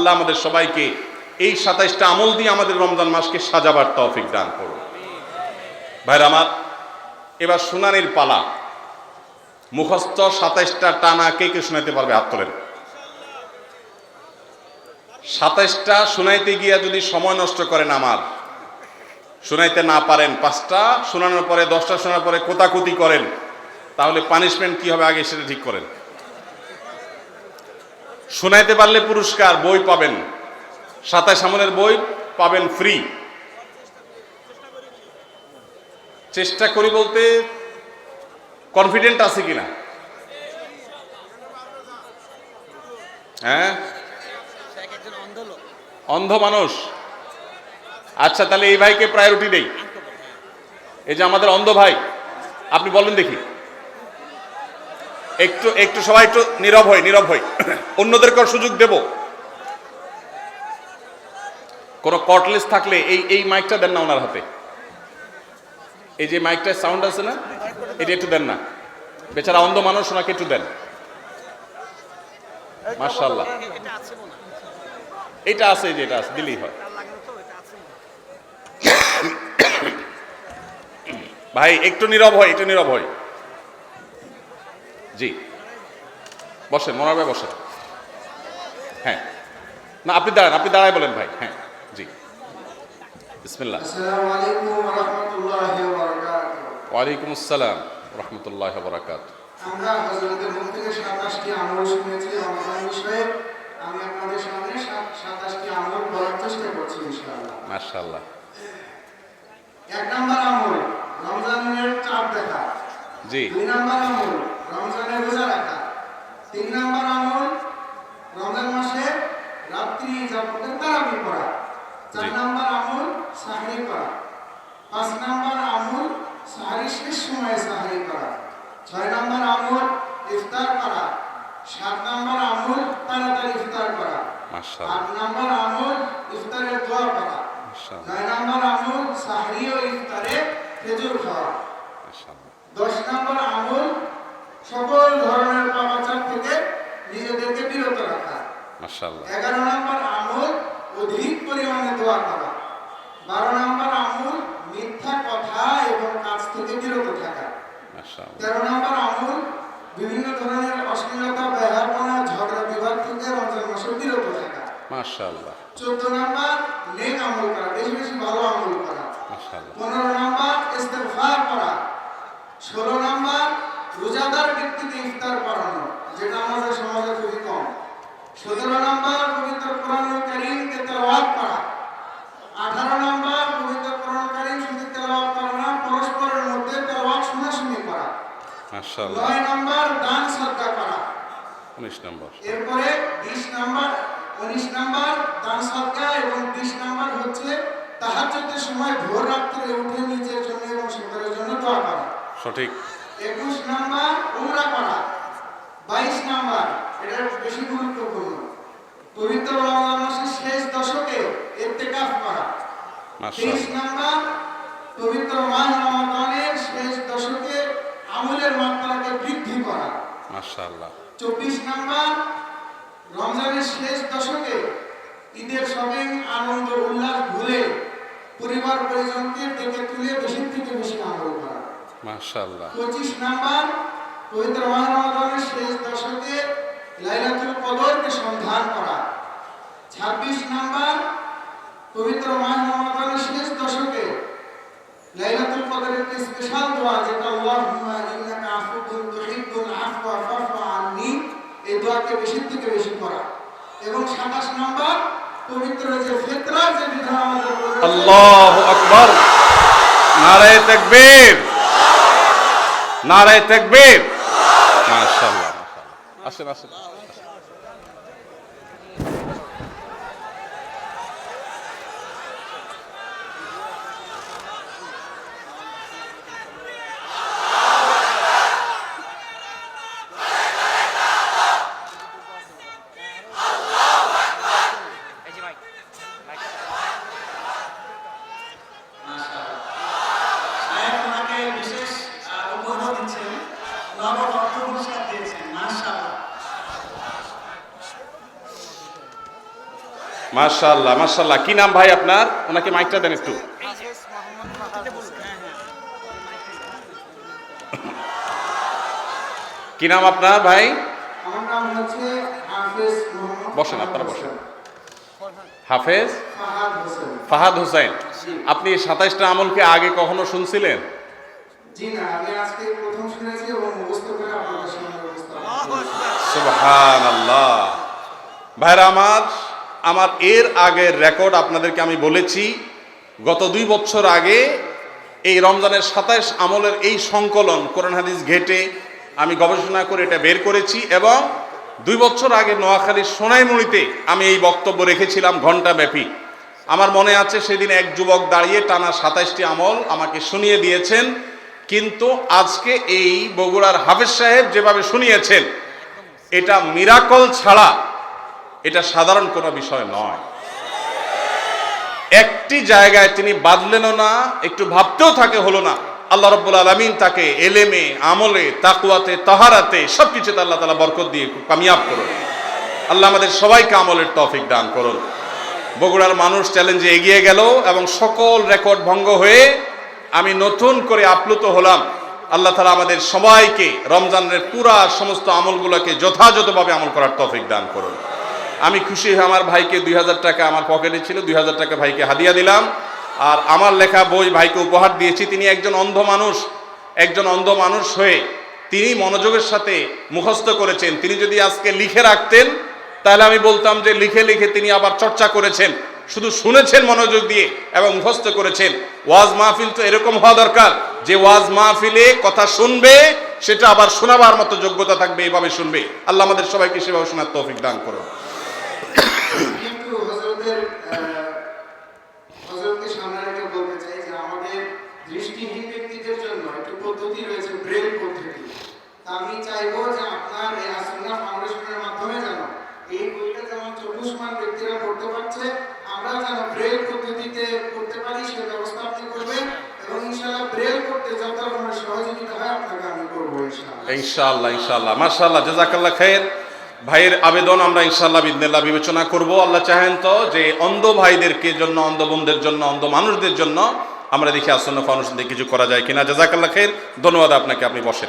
আল্লাহ আমাদের সবাইকে এই সাতাইশটা আমল দিয়ে আমাদের রমজান মাসকে সাজাবার তৌফিক দান করুন। ভাইরা আমার, এবার শুনানির পালা। মুখস্থ সাতাইশটা টানা কে কে শোনাইতে পারবে? হাত তোলেন। সাতাইশটা শুনাইতে গিয়া যদি সময় নষ্ট করেন আমার, শুনাইতে না পারেন পাঁচটা, শোনানোর পরে দশটা শোনার পরে কোতাকুতি করেন, তাহলে পানিশমেন্ট কি হবে আগে সেটা ঠিক করেন। শোনাইতে পারলে পুরস্কার, বই পাবেন। সাতাইশ আমলের বই পাবেন ফ্রি চেষ্টা করি বলতে কনফিডেন্ট আছে কিনা? হ্যাঁ? অন্ধ মানুষ। আচ্ছা তাহলে এই ভাইকে প্রায়োরিটি দেই। এই যে আমাদের অন্ধ ভাই, আপনি বলেন দেখি। একটু একটু সবাই একটু নীরব হই নীরব হই। অন্যদেরকে সুযোগ দেব। কোন কটলেস থাকলে এই এই মাইকটা দেন না ওনার হাতে। এই যে মাইকটার সাউন্ড আছে না, এটা একটু দেন না। বেচারা অন্ধ মানুষ, ওনাকে একটু দেন। মার্শাল্লাহ এটা আছে যে এটা আছে, দিলেই হয়। ভাই, একটু নীরব হয় একটু নীরব হয় জি। বসেন মনোহর ভাই বসেন। হ্যাঁ। না আপনি দাঁড়ান আপনি দাঁড়ায় বলেন ভাই। হ্যাঁ জি। বারাকাতুহু ওয়ালাইকুম আসসালাম রহমতুল্লাহ বরাকাত আমরা মুখ থেকে 27টি আমল শুনেছি আমি আপনাদের সামনে 27টি আমল বলার চেষ্টা করছি ইনশাআল্লাহ। মাশাআল্লাহ। এক নাম্বার আমল রমজানের চাঁদ দেখা। জি। দুই নাম্বার আমল তিন নাম্বার আমল রমজান মাসে রাত্রি যাপনের তারাবি পড়া। চার। নাম্বার আমল সাহরি করা পাঁচ নাম্বার আমল সাহরি শেষ সময়ে সাহরি করা ছয় নাম্বার আমল ইফতার করা সাত নাম্বার আমল তাড়াতাড়ি ইফতার করা আট নাম্বার আমল ইফতারের দোয়া করা নয় নাম্বার আমল সাহরি ও ইফতারে খেজুর খাওয়া। দশ নম্বর আমল সকল ধরনের পাপাচার থেকে নিজেদেরকে বিরত রাখা মাশাআল্লাহ। এগারো নম্বর আমল অধিক পরিমাণে দোয়া করা। বারো নম্বর আমল মিথ্যা কথা এবং কাজ থেকে বিরত থাকা। মাশাআল্লাহ। তেরো নম্বর আমল বিভিন্ন ধরনের অশ্লীলতা ব্যবহারপনা ঝগড়া বিবাদ থেকে রমজান মাসে বিরত থাকা। মাশাআল্লাহ। চোদ্দ নম্বর নেক আমল করা বেশি বেশি ভালো আমল করা। মাশাআল্লাহ। পনেরো নম্বর ইস্তেগফার করা। ষোলো নম্বর রোজাদার ব্যক্তিকে ইফতার করানো যেটা আমাদের সমাজে খুবই কম সতেরো নম্বর পবিত্র কোরআন করিমকে তেলাওয়াত করা। আঠারো নম্বর পবিত্র কোরআন করিম শুধু তেলাওয়াত করা না পরস্পরের মধ্যে তেলাওয়াত শোনাশুনি করা। নয় নম্বর দান সদ্গা করা। 19 নম্বর। এরপরে বিশ নাম্বার উনিশ নাম্বার দান সদকা এবং বিশ নাম্বার হচ্ছে তাহাজ্জুদের সময় ভোর রাত্রে উঠে নিজের জন্য এবং সন্তানের জন্য দোয়া করা। সঠিক। একুশ নাম্বার উমরা করা। বাইশ নাম্বার এটা বেশি গুরুত্বপূর্ণ। পবিত্র রমজান মাসের শেষ দশকে ইত্তেকাফ করা। তেইশ নাম্বার পবিত্র মাহ রমাদানের শেষ দশকে আমলের মাত্রাকে বৃদ্ধি করা। মাশাআল্লাহ। চব্বিশ নাম্বার রমজানের শেষ দশকে ঈদের শপিং আনন্দ উল্লাস ভুলে পরিবার পরিজনকে ডেকে তুলে বেশি থেকে বেশি আমল করা। মাশাআল্লাহ। পঁচিশ নাম্বার পবিত্র মাহ রমাদানের শেষ দশকে লাইলাতুল কদরকে সন্ধান করা। ছাব্বিশ নাম্বার পবিত্র মাহ রমাদানের শেষ দশকে লাইলাতুল কদরের একটি স্পেশাল দোয়া যেটা আল্লাহুম্মা ইন্নাকা আফুকুন তুহিব্বুল আফওয়া ফাফু আননি, এই দোয়াকে বেশি থেকে বেশি করা এবং 27 নাম্বার পবিত্র যে ফিতরার যে বিধান আমাদের আল্লাহু আকবার। নারায়ে তাকবীর। নারায়ে তাকবীর। মাশাআল্লাহ। আসেন আসেন এই যে ভাই ভাই সাহেব ওনাকে বিশেষ আহ, উপহার দিচ্ছেন নগদ অর্থ পুরস্কার দিয়েছেন মাশাআল্লাহ মাশাল্লাহ মাশাল্লাহ কি নাম ভাই আপনার? ওনাকে মাইকটা দেন একটু। কি নাম আপনার ভাই? বসেন আপনারা বসেন। হাফেজ? ফাহাদ হোসেন। আপনি সাতাইশটা আমলকে আগে কখনো শুনছিলেন? ভাইরা আমার আমার এর আগের রেকর্ড আপনাদেরকে আমি বলেছি, গত দুই বছর আগে এই রমজানের সাতাইশ আমলের এই সংকলন কোরআন হাদিস ঘেটে আমি গবেষণা করে এটা বের করেছি এবং দুই বছর আগে নোয়াখালীর সোনাইমুড়িতে আমি এই বক্তব্য রেখেছিলাম ঘণ্টা ব্যাপী আমার মনে আছে সেদিন এক যুবক দাঁড়িয়ে টানা সাতাইশটি আমল আমাকে শুনিয়ে দিয়েছেন, কিন্তু আজকে এই বগুড়ার হাফেজ সাহেব যেভাবে শুনিয়েছেন, এটা মিরাকল ছাড়া এটা সাধারণ কোনো বিষয় নয়। একটি জায়গায় তিনি বাদলেনও না, একটু ভাবতেও থাকে হলো না। আল্লাহ রব্বুল আলমিন তাকে এলেমে, আমলে তাকুয়াতে তাহারাতে সব কিছুতে আল্লাহ তালা বরকত দিয়ে কামিয়াব করুন। আল্লাহ আমাদের সবাইকে আমলের তৌফিক দান করুন। বগুড়ার মানুষ চ্যালেঞ্জে এগিয়ে গেল এবং সকল রেকর্ড ভঙ্গ হয়ে আমি নতুন করে আপ্লুত হলাম। আল্লাহ তালা আমাদের সবাইকে রমজানের পুরা সমস্ত আমলগুলোকে যথাযথভাবে আমল করার তৌফিক দান করুন। আমি খুশি হয়ে আমার ভাইকে দুই হাজার টাকা আমার পকেটে ছিল, দুই হাজার টাকা ভাইকে হাদিয়া দিলাম। আর আমার লেখা বই ভাইকে উপহার দিয়েছি। তিনি একজন অন্ধ মানুষ, একজন অন্ধ মানুষ হয়ে তিনি মনোযোগের সাথে মুখস্থ করেছেন। তিনি যদি আজকে লিখে রাখতেন, তাহলে আমি বলতাম যে লিখে লিখে তিনি আবার চর্চা করেছেন। শুধু শুনেছেন মনোযোগ দিয়ে এবং মুখস্থ করেছেন। ওয়াজ মাহফিল তো এরকম হওয়া দরকার। যে ওয়াজ মাহফিলে কথা শুনবে, সেটা আবার শোনাবার মতো যোগ্যতা থাকবে, এভাবে শুনবে। আল্লাহ আমাদের সবাইকে সেভাবে শোনার তৌফিক দান করুন। হজরতের হজরতকে সামনে রেখে বলতে চাই যে আমাদের দৃষ্টিহীন ব্যক্তিদের জন্য একটি পদ্ধতি রয়েছে ব্রেল পদ্ধতি। আমি চাইব যে আপনার এই আসুন্না ফাউন্ডেশনের মাধ্যমে যেন এই বইটা যেমন চক্ষুষ্মান ব্যক্তিরা পড়তে পারছে, আমরা যেন ব্রেল পদ্ধতিতে করতে পারি, সে ব্যবস্থা আপনি করবেন এবং ইনশাআল্লাহ ব্রেল করতে যত রকমের সহযোগিতা হয় আপনাকে আমি করব ইনশাআল্লাহ। ইনশাআল্লাহ ইনশাআল্লাহ। মাশাআল্লাহ জাজাকাল্লাহ খায়ের। ভাইয়ের আবেদন আমরা ইনশাল্লাহ বিদিনাল্লাহ বিবেচনা করব। আল্লাহ চাহেন তো যে অন্ধ ভাইদেরকে জন্য, অন্ধ বোনদের জন্য, অন্ধ মানুষদের জন্য আমরা দেখি আসন্ন দিয়ে কিছু করা যায় কিনা। জাজাকাল্লাহ খের ধন্যবাদ আপনাকে, আপনি বসেন।